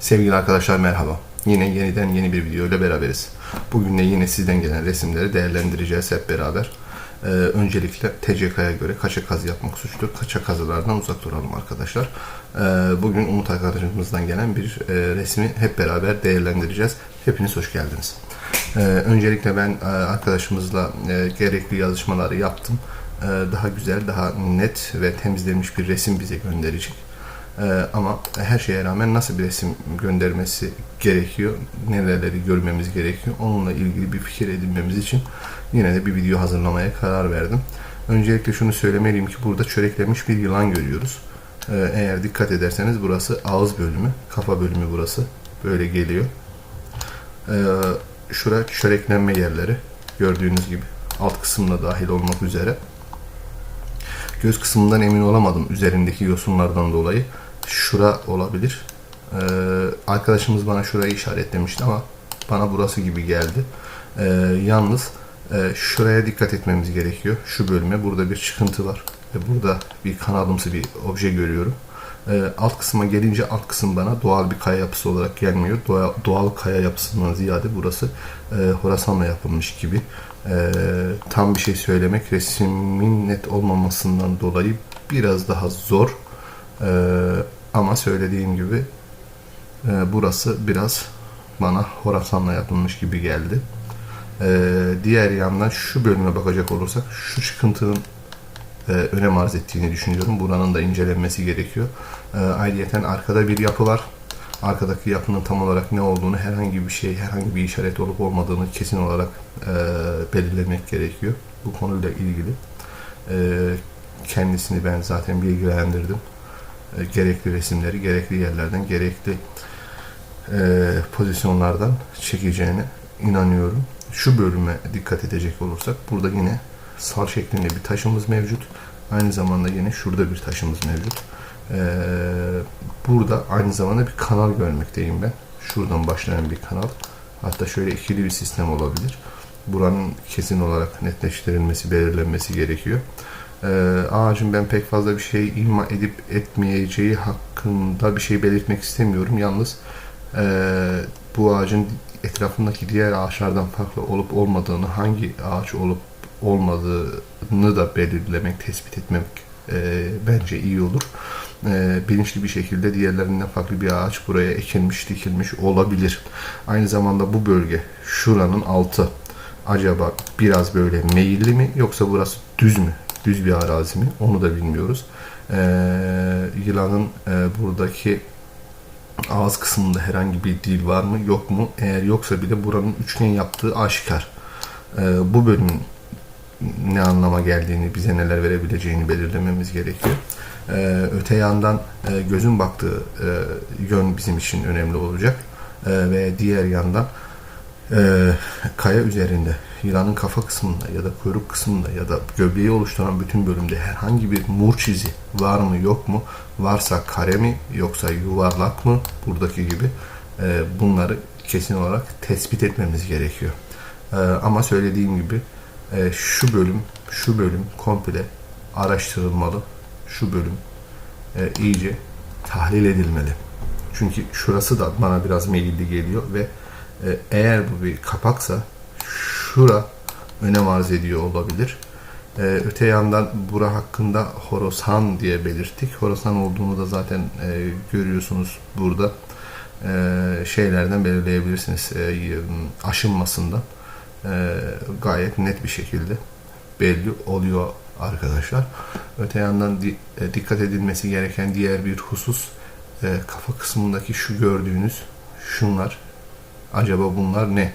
Sevgili arkadaşlar merhaba. Yine yeniden yeni bir video ile beraberiz. Bugün de yine sizden gelen resimleri değerlendireceğiz hep beraber. Ee, öncelikle TCK'ya göre kaçak kazı yapmak suçtur. Kaçak kazılardan uzak duralım arkadaşlar. Ee, bugün Umut arkadaşımızdan gelen bir e, resmi hep beraber değerlendireceğiz. Hepiniz hoş geldiniz. Ee, öncelikle ben e, arkadaşımızla e, gerekli yazışmaları yaptım. Ee, daha güzel, daha net ve temizlenmiş bir resim bize gönderecek. Ee, ama her şeye rağmen nasıl bir resim göndermesi gerekiyor, nereleri görmemiz gerekiyor, onunla ilgili bir fikir edinmemiz için yine de bir video hazırlamaya karar verdim. Öncelikle şunu söylemeliyim ki burada çöreklenmiş bir yılan görüyoruz. Ee, eğer dikkat ederseniz burası ağız bölümü, kafa bölümü burası. Böyle geliyor. Ee, şura çöreklenme yerleri. Gördüğünüz gibi alt kısımda dahil olmak üzere. Göz kısmından emin olamadım üzerindeki yosunlardan dolayı. Şura olabilir. Ee, arkadaşımız bana şurayı işaretlemişti ama bana burası gibi geldi. Ee, yalnız e, şuraya dikkat etmemiz gerekiyor. Şu bölüme burada bir çıkıntı var. Ve burada bir kanalımsı bir obje görüyorum. Ee, alt kısma gelince alt kısım bana doğal bir kaya yapısı olarak gelmiyor. Doğal, doğal kaya yapısından ziyade burası e, Horasan'la yapılmış gibi. E, tam bir şey söylemek resmin net olmamasından dolayı biraz daha zor. E, ama söylediğim gibi e, burası biraz bana Horasan'la yapılmış gibi geldi. E, diğer yandan şu bölüme bakacak olursak şu çıkıntının e, önem arz ettiğini düşünüyorum. Buranın da incelenmesi gerekiyor. E, ayrıyeten arkada bir yapı var. Arkadaki yapının tam olarak ne olduğunu, herhangi bir şey, herhangi bir işaret olup olmadığını kesin olarak e, belirlemek gerekiyor. Bu konuyla ilgili. E, kendisini ben zaten bilgilendirdim. E, gerekli resimleri, gerekli yerlerden, gerekli e, pozisyonlardan çekeceğine inanıyorum. Şu bölüme dikkat edecek olursak burada yine sal şeklinde bir taşımız mevcut. Aynı zamanda yine şurada bir taşımız mevcut. Ee, burada aynı zamanda bir kanal görmekteyim ben. Şuradan başlayan bir kanal. Hatta şöyle ikili bir sistem olabilir. Buranın kesin olarak netleştirilmesi, belirlenmesi gerekiyor. Ee, ağacın ben pek fazla bir şey ima edip etmeyeceği hakkında bir şey belirtmek istemiyorum. Yalnız e, bu ağacın etrafındaki diğer ağaçlardan farklı olup olmadığını, hangi ağaç olup olmadığını da belirlemek, tespit etmek e, bence iyi olur. E, bilinçli bir şekilde diğerlerinden farklı bir ağaç buraya ekilmiş, dikilmiş olabilir. Aynı zamanda bu bölge, şuranın altı acaba biraz böyle meyilli mi yoksa burası düz mü? Düz bir arazi mi? Onu da bilmiyoruz. E, yılanın e, buradaki ağız kısmında herhangi bir dil var mı yok mu? Eğer yoksa bile buranın üçgen yaptığı aşikar. E, bu bölümün ne anlama geldiğini, bize neler verebileceğini belirlememiz gerekiyor. Ee, öte yandan e, gözün baktığı e, yön bizim için önemli olacak. E, ve diğer yandan e, kaya üzerinde yılanın kafa kısmında ya da kuyruk kısmında ya da göbeği oluşturan bütün bölümde herhangi bir mur çizi var mı yok mu? Varsa kare mi yoksa yuvarlak mı? Buradaki gibi e, bunları kesin olarak tespit etmemiz gerekiyor. E, ama söylediğim gibi e, şu bölüm, şu bölüm komple araştırılmalı. Şu bölüm e, iyice tahlil edilmeli. Çünkü şurası da bana biraz meyilli geliyor ve e, eğer bu bir kapaksa şura önem arz ediyor olabilir. E, öte yandan bura hakkında Horosan diye belirttik. Horosan olduğunu da zaten e, görüyorsunuz burada. E, şeylerden belirleyebilirsiniz e, aşınmasından e, gayet net bir şekilde belli oluyor arkadaşlar. Öte yandan di, e, dikkat edilmesi gereken diğer bir husus e, kafa kısmındaki şu gördüğünüz şunlar acaba bunlar ne?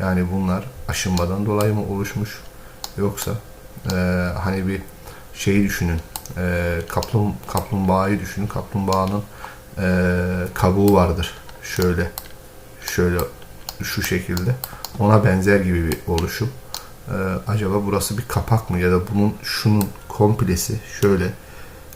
Yani bunlar aşınmadan dolayı mı oluşmuş? Yoksa e, hani bir şeyi düşünün e, kaplum, kaplumbağayı düşünün. Kaplumbağanın e, kabuğu vardır. Şöyle şöyle şu şekilde. Ona benzer gibi bir oluşum. Ee, acaba burası bir kapak mı? Ya da bunun şunun komplesi şöyle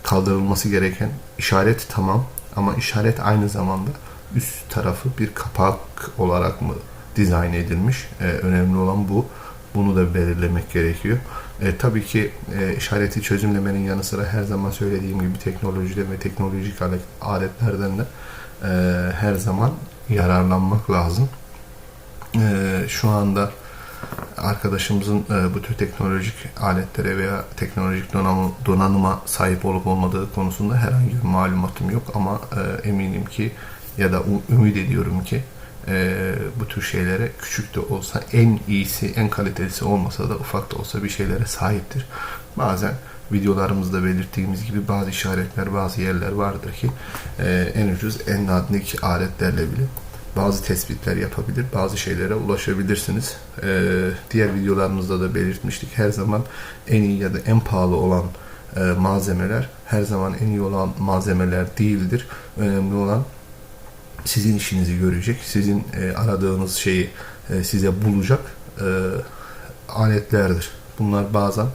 kaldırılması gereken işaret tamam. Ama işaret aynı zamanda üst tarafı bir kapak olarak mı dizayn edilmiş? Ee, önemli olan bu. Bunu da belirlemek gerekiyor. E, tabii ki e, işareti çözümlemenin yanı sıra her zaman söylediğim gibi teknolojide ve teknolojik aletlerden de e, her zaman yararlanmak lazım. E, şu anda arkadaşımızın e, bu tür teknolojik aletlere veya teknolojik donanım, donanıma sahip olup olmadığı konusunda herhangi bir malumatım yok ama e, eminim ki ya da ümit ediyorum ki e, bu tür şeylere küçük de olsa en iyisi, en kalitelisi olmasa da ufak da olsa bir şeylere sahiptir. Bazen videolarımızda belirttiğimiz gibi bazı işaretler, bazı yerler vardır ki e, en ucuz, en nadik aletlerle bile bazı tespitler yapabilir, bazı şeylere ulaşabilirsiniz. Ee, diğer videolarımızda da belirtmiştik. Her zaman en iyi ya da en pahalı olan e, malzemeler her zaman en iyi olan malzemeler değildir. Önemli olan sizin işinizi görecek, sizin e, aradığınız şeyi e, size bulacak e, aletlerdir. Bunlar bazen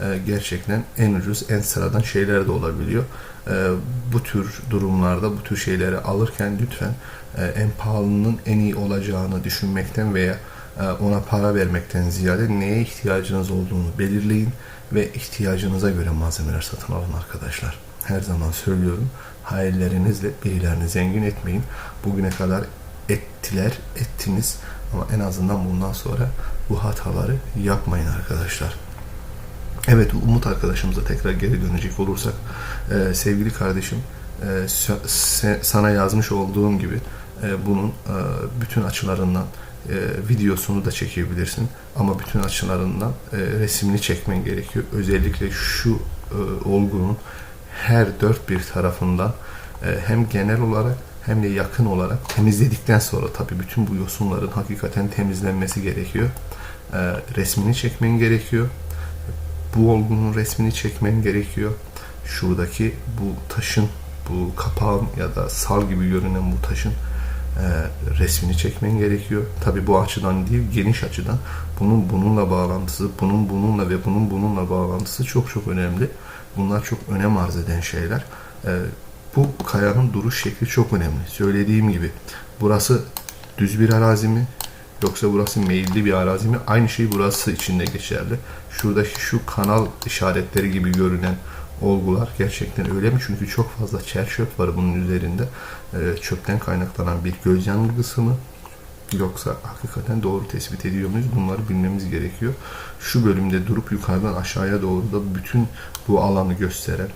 e, gerçekten en ucuz, en sıradan şeyler de olabiliyor. E, bu tür durumlarda, bu tür şeyleri alırken lütfen e, en pahalının en iyi olacağını düşünmekten veya e, ona para vermekten ziyade neye ihtiyacınız olduğunu belirleyin ve ihtiyacınıza göre malzemeler satın alın arkadaşlar. Her zaman söylüyorum. Hayallerinizle birilerini zengin etmeyin. Bugüne kadar ettiler, ettiniz ama en azından bundan sonra bu hataları yapmayın arkadaşlar. Evet Umut arkadaşımıza tekrar geri dönecek olursak e, sevgili kardeşim e, sana yazmış olduğum gibi e, bunun e, bütün açılarından e, videosunu da çekebilirsin ama bütün açılarından e, resmini çekmen gerekiyor. Özellikle şu e, olgunun her dört bir tarafından e, hem genel olarak hem de yakın olarak temizledikten sonra tabii bütün bu yosunların hakikaten temizlenmesi gerekiyor. E, resmini çekmen gerekiyor bu olgunun resmini çekmen gerekiyor. Şuradaki bu taşın, bu kapağın ya da sal gibi görünen bu taşın e, resmini çekmen gerekiyor. Tabi bu açıdan değil, geniş açıdan. Bunun bununla bağlantısı, bunun bununla ve bunun bununla bağlantısı çok çok önemli. Bunlar çok önem arz eden şeyler. E, bu kayanın duruş şekli çok önemli. Söylediğim gibi burası düz bir arazi mi? Yoksa burası meyilli bir arazi mi? Aynı şey burası için de geçerli. Şuradaki şu kanal işaretleri gibi görünen olgular gerçekten öyle mi? Çünkü çok fazla çer çöp var bunun üzerinde. Ee, çöpten kaynaklanan bir göz yanılgısı mı? Yoksa hakikaten doğru tespit ediyor muyuz? Bunları bilmemiz gerekiyor. Şu bölümde durup yukarıdan aşağıya doğru da bütün bu alanı gösteren,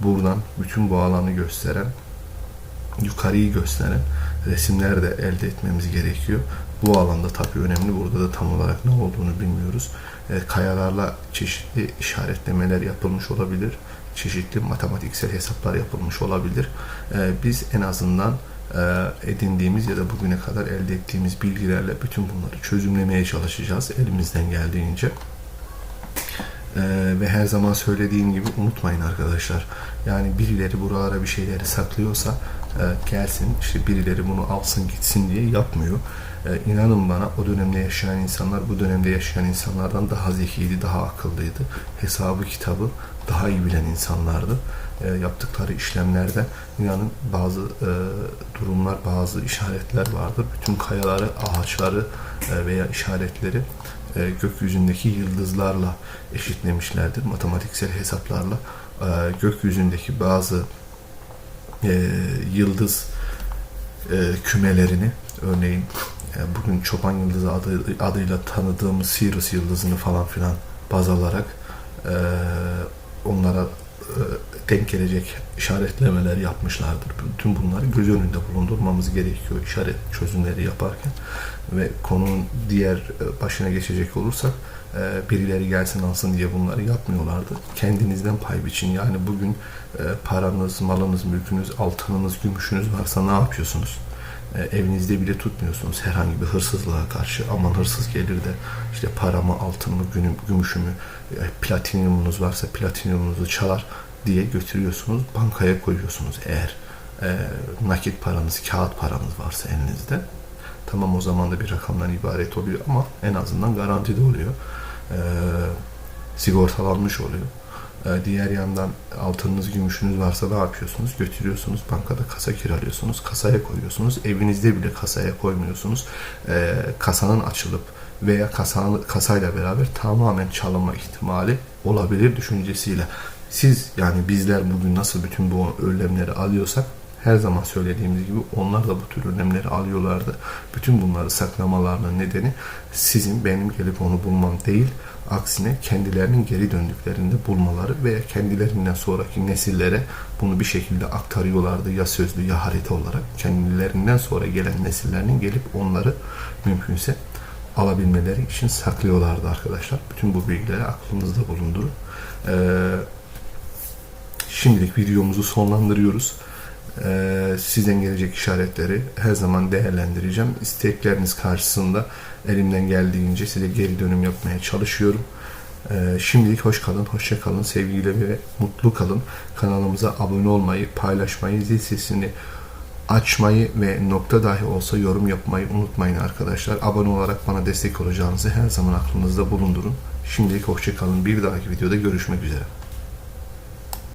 buradan bütün bu alanı gösteren, yukarıyı gösteren resimler de elde etmemiz gerekiyor. Bu alanda tabii önemli. Burada da tam olarak ne olduğunu bilmiyoruz. E, kayalarla çeşitli işaretlemeler yapılmış olabilir. Çeşitli matematiksel hesaplar yapılmış olabilir. E, biz en azından edindiğimiz ya da bugüne kadar elde ettiğimiz bilgilerle bütün bunları çözümlemeye çalışacağız elimizden geldiğince. Ee, ve her zaman söylediğim gibi unutmayın arkadaşlar. Yani birileri buralara bir şeyleri saklıyorsa e, gelsin işte birileri bunu alsın gitsin diye yapmıyor. E, inanın bana o dönemde yaşayan insanlar bu dönemde yaşayan insanlardan daha zekiydi, daha akıllıydı. Hesabı kitabı daha iyi bilen insanlardı. E, yaptıkları işlemlerde inanın bazı e, durumlar, bazı işaretler vardır. Bütün kayaları, ağaçları e, veya işaretleri e, gökyüzündeki yıldızlarla eşitlemişlerdir. Matematiksel hesaplarla e, gökyüzündeki bazı e, yıldız e, kümelerini örneğin e, bugün çoban yıldızı adı, adıyla tanıdığımız Sirius yıldızını falan filan baz alarak e, onlara denk gelecek işaretlemeler yapmışlardır. Bütün bunları göz önünde bulundurmamız gerekiyor işaret çözümleri yaparken ve konunun diğer e, başına geçecek olursak e, birileri gelsin alsın diye bunları yapmıyorlardı. Kendinizden pay biçin. Yani bugün e, paranız, malınız, mülkünüz, altınınız, gümüşünüz varsa ne yapıyorsunuz? E, evinizde bile tutmuyorsunuz herhangi bir hırsızlığa karşı. Aman hırsız gelir de işte paramı, altınımı, günüm, gümüşümü, e, platinumunuz varsa platinuumunuzu çalar diye götürüyorsunuz. Bankaya koyuyorsunuz eğer e, nakit paranız, kağıt paranız varsa elinizde. Tamam o zaman da bir rakamdan ibaret oluyor ama en azından garantide oluyor. E, sigortalanmış oluyor. E, diğer yandan altınınız, gümüşünüz varsa ne yapıyorsunuz? Götürüyorsunuz, bankada kasa kiralıyorsunuz, kasaya koyuyorsunuz. Evinizde bile kasaya koymuyorsunuz. E, kasanın açılıp veya kasanın, kasayla beraber tamamen çalınma ihtimali olabilir düşüncesiyle. Siz yani bizler bugün nasıl bütün bu önlemleri alıyorsak her zaman söylediğimiz gibi onlar da bu tür önlemleri alıyorlardı. Bütün bunları saklamalarının nedeni sizin benim gelip onu bulmam değil, aksine kendilerinin geri döndüklerinde bulmaları veya kendilerinden sonraki nesillere bunu bir şekilde aktarıyorlardı ya sözlü ya harita olarak. Kendilerinden sonra gelen nesillerinin gelip onları mümkünse alabilmeleri için saklıyorlardı arkadaşlar. Bütün bu bilgileri aklınızda bulundurun. Ee, şimdilik videomuzu sonlandırıyoruz. Ee, sizden gelecek işaretleri her zaman değerlendireceğim. İstekleriniz karşısında elimden geldiğince size geri dönüm yapmaya çalışıyorum. Ee, şimdilik hoş kalın, hoşça kalın, sevgiyle ve mutlu kalın. Kanalımıza abone olmayı, paylaşmayı, zil sesini açmayı ve nokta dahi olsa yorum yapmayı unutmayın arkadaşlar. Abone olarak bana destek olacağınızı her zaman aklınızda bulundurun. Şimdilik hoşça kalın. Bir dahaki videoda görüşmek üzere.